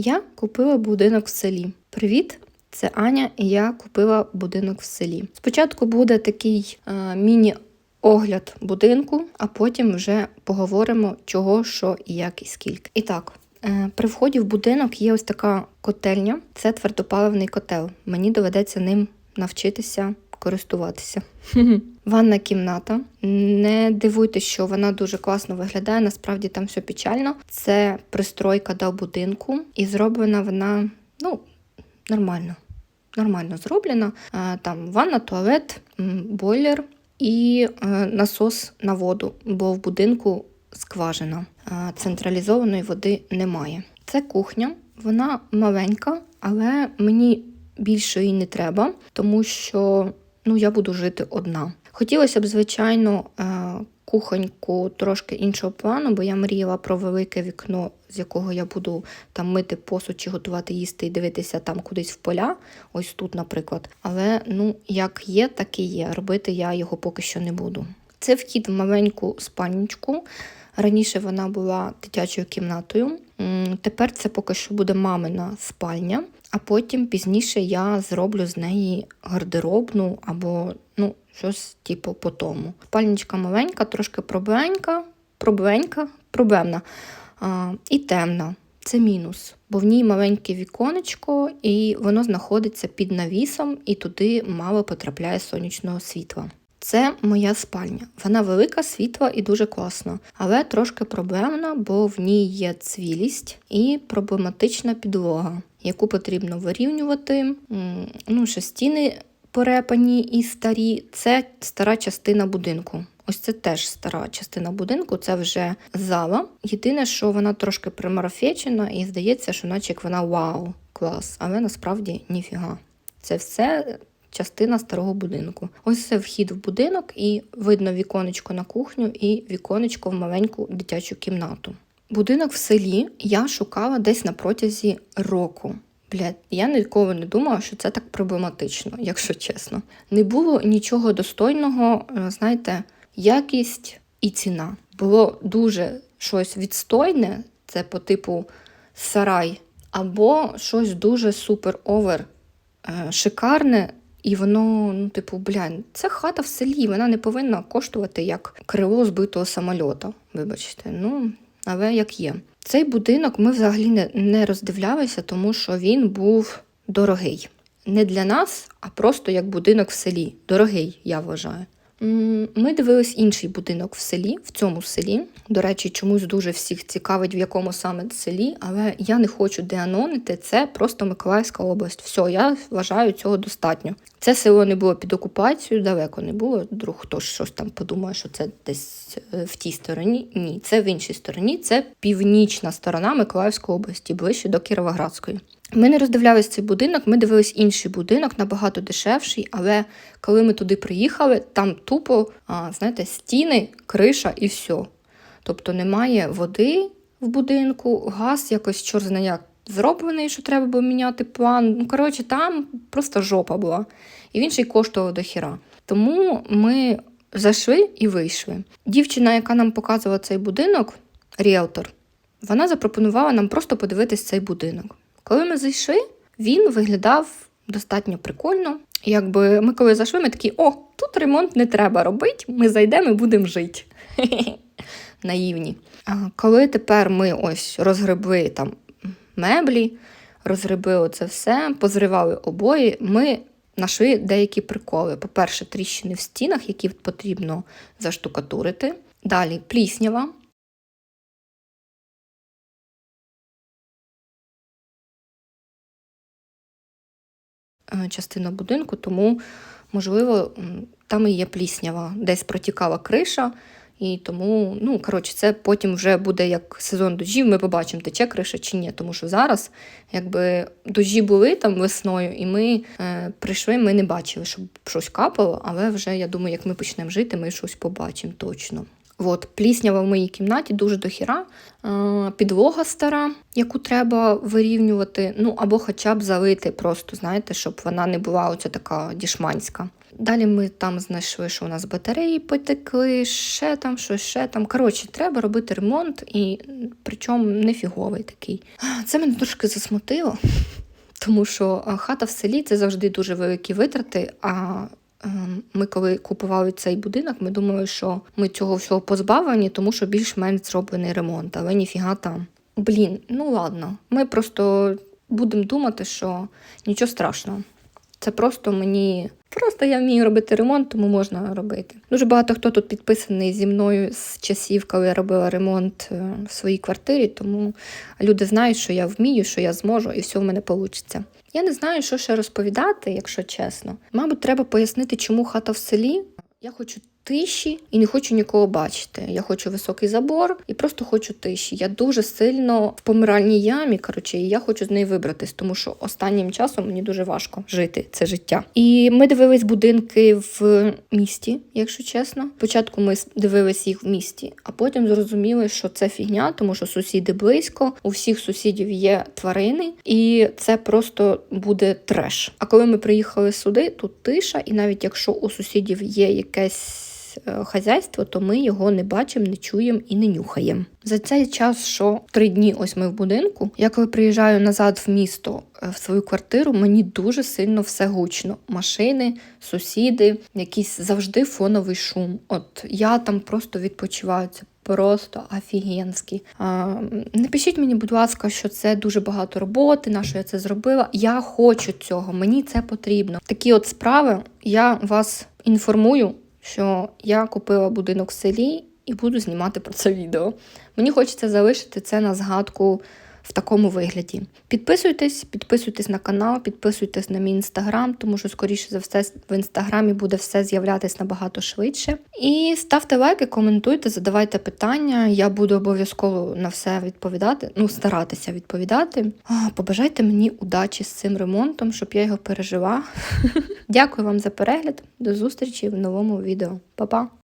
Я купила будинок в селі. Привіт! Це Аня, і я купила будинок в селі. Спочатку буде такий е, міні-огляд будинку, а потім вже поговоримо, чого, що і як і скільки. І так, е, при вході в будинок є ось така котельня. Це твердопаливний котел. Мені доведеться ним навчитися користуватися. Ванна кімната. Не дивуйтесь, що вона дуже класно виглядає. Насправді там все печально. Це пристройка до будинку, і зроблена вона ну, нормально. Нормально зроблена. Там ванна, туалет, бойлер і е, насос на воду, бо в будинку скважина. Централізованої води немає. Це кухня, вона маленька, але мені більше її не треба, тому що ну, я буду жити одна. Хотілося б, звичайно, е, кухоньку трошки іншого плану, бо я мріяла про велике вікно, з якого я буду там мити посуд чи готувати їсти і дивитися там кудись в поля, ось тут, наприклад. Але ну, як є, так і є. Робити я його поки що не буду. Це вхід в маленьку спальничку. Раніше вона була дитячою кімнатою. Тепер це поки що буде мамина спальня, а потім пізніше я зроблю з неї гардеробну або ну, щось типу по тому. Спальничка маленька, трошки проблемка, проблемка, проблемна а, і темна. Це мінус, бо в ній маленьке віконечко, і воно знаходиться під навісом, і туди мало потрапляє сонячного світла. Це моя спальня. Вона велика, світла і дуже класна, але трошки проблемна, бо в ній є цвілість і проблематична підлога, яку потрібно вирівнювати. Ну, ще стіни порепані і старі. Це стара частина будинку. Ось це теж стара частина будинку, це вже зала. Єдине, що вона трошки примарафечена, і здається, що наче вона вау, клас, але насправді ніфіга. Це все частина старого будинку. Ось це вхід в будинок, і видно віконечко на кухню і віконечко в маленьку дитячу кімнату. Будинок в селі я шукала десь на протязі року. Блядь, я ніколи не думала, що це так проблематично, якщо чесно. Не було нічого достойного, е, знаєте, якість і ціна. Було дуже щось відстойне, це по типу сарай, або щось дуже супер-овер е, шикарне, і воно, ну, типу, блядь, це хата в селі, вона не повинна коштувати як крило збитого самольота. Вибачте, ну, але як є. Цей будинок ми взагалі не, роздивлялися, тому що він був дорогий. Не для нас, а просто як будинок в селі. Дорогий, я вважаю. Ми дивились інший будинок в селі, в цьому селі. До речі, чомусь дуже всіх цікавить, в якому саме селі, але я не хочу деанонити. Це просто Миколаївська область. Все, я вважаю цього достатньо. Це село не було під окупацією, далеко не було. Друг хтось щось там подумає, що це десь е, в тій стороні. Ні, це в іншій стороні. Це північна сторона Миколаївської області, ближче до Кіровоградської. Ми не роздивлялись цей будинок, ми дивились інший будинок, набагато дешевший, але коли ми туди приїхали, там тупо, а, знаєте, стіни, криша і все. Тобто немає води в будинку, газ якось чор зна як зроблений, що треба було міняти план. Ну, коротше, там просто жопа була. І він ще й коштував до хіра. Тому ми зайшли і вийшли. Дівчина, яка нам показувала цей будинок, ріелтор, вона запропонувала нам просто подивитись цей будинок. Коли ми зайшли, він виглядав достатньо прикольно. Якби ми коли зайшли, ми такі, о, тут ремонт не треба робити, ми зайдемо і будемо жити. Наївні. Коли тепер ми ось розгребли там меблі, розгребли це все, позривали обої, ми знайшли деякі приколи. По-перше, тріщини в стінах, які потрібно заштукатурити. Далі пліснява. Частина будинку, тому, можливо, там і є пліснява, десь протікала криша, і тому, ну, коротше, це потім вже буде як сезон дощів, ми побачимо, тече криша чи ні. Тому що зараз, якби дощі були там весною, і ми е, прийшли, ми не бачили, щоб щось капало, але вже я думаю, як ми почнемо жити, ми щось побачимо точно. От, пліснява в моїй кімнаті дуже дохіра. Е, Підлога стара, яку треба вирівнювати, ну або хоча б залити, просто знаєте, щоб вона не була оця така дішманська. Далі ми там знайшли, що у нас батареї потекли, ще там, щось ще там. Коротше, треба робити ремонт, і причому не фіговий такий. Це мене трошки засмутило, тому що хата в селі це завжди дуже великі витрати. А ми, коли купували цей будинок, ми думали, що ми цього всього позбавлені, тому що більш-менш зроблений ремонт, але ніфіга там. Блін, ну ладно. Ми просто будемо думати, що нічого страшного. Це просто мені. Просто я вмію робити ремонт, тому можна робити. Дуже багато хто тут підписаний зі мною з часів, коли я робила ремонт е, в своїй квартирі, тому люди знають, що я вмію, що я зможу, і все в мене вийде. Я не знаю, що ще розповідати, якщо чесно. Мабуть, треба пояснити, чому хата в селі. Я хочу тиші і не хочу нікого бачити. Я хочу високий забор і просто хочу тиші. Я дуже сильно в помиральній ямі. Коротше, і я хочу з неї вибратись, тому що останнім часом мені дуже важко жити це життя. І ми дивились будинки в місті, якщо чесно. Спочатку ми дивились їх в місті, а потім зрозуміли, що це фігня, тому що сусіди близько, у всіх сусідів є тварини, і це просто буде треш. А коли ми приїхали сюди, тут тиша, і навіть якщо у сусідів є якесь е, хазяйство, то ми його не бачимо, не чуємо і не нюхаємо. За цей час, що три дні ось ми в будинку. Я коли приїжджаю назад в місто е, в свою квартиру, мені дуже сильно все гучно. Машини, сусіди, якийсь завжди фоновий шум. От я там просто відпочиваю. Просто офігенський. А, не пишіть мені, будь ласка, що це дуже багато роботи, на що я це зробила. Я хочу цього, мені це потрібно. Такі от справи я вас інформую, що я купила будинок в селі і буду знімати про це відео. Мені хочеться залишити це на згадку в такому вигляді. Підписуйтесь, підписуйтесь на канал, підписуйтесь на мій інстаграм, тому що, скоріше за все, в інстаграмі буде все з'являтись набагато швидше. І ставте лайки, коментуйте, задавайте питання. Я буду обов'язково на все відповідати, ну, старатися відповідати. Побажайте мені удачі з цим ремонтом, щоб я його пережила. Дякую вам за перегляд. До зустрічі в новому відео. Па-па!